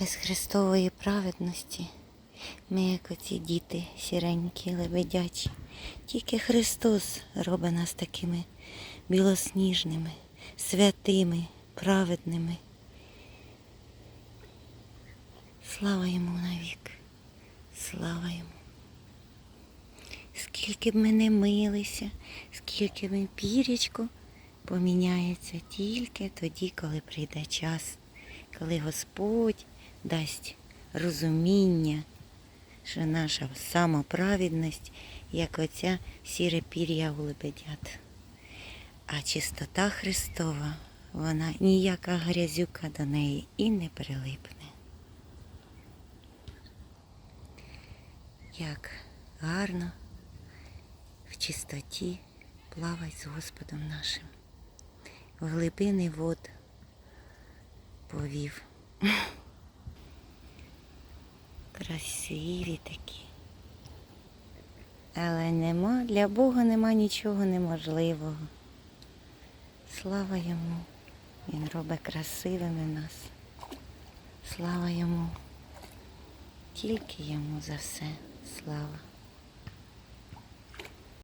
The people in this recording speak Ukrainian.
Без Христової праведності ми, як оці діти сіренькі, лебедячі. Тільки Христос робить нас такими білосніжними, святими, праведними. Слава йому навік, слава йому. Скільки б ми не милися, скільки б пірячко поміняється тільки тоді, коли прийде час, коли Господь дасть розуміння, що наша самоправедність, як оця сіре пір'я у лебедят. А чистота Христова, вона ніяка грязюка до неї і не прилипне. Як гарно в чистоті плавать з Господом нашим. В глибини вод повів. Красиві такі. Але нема, для Бога нема нічого неможливого. Слава йому. Він робить красивими нас. Слава йому. Тільки йому за все слава.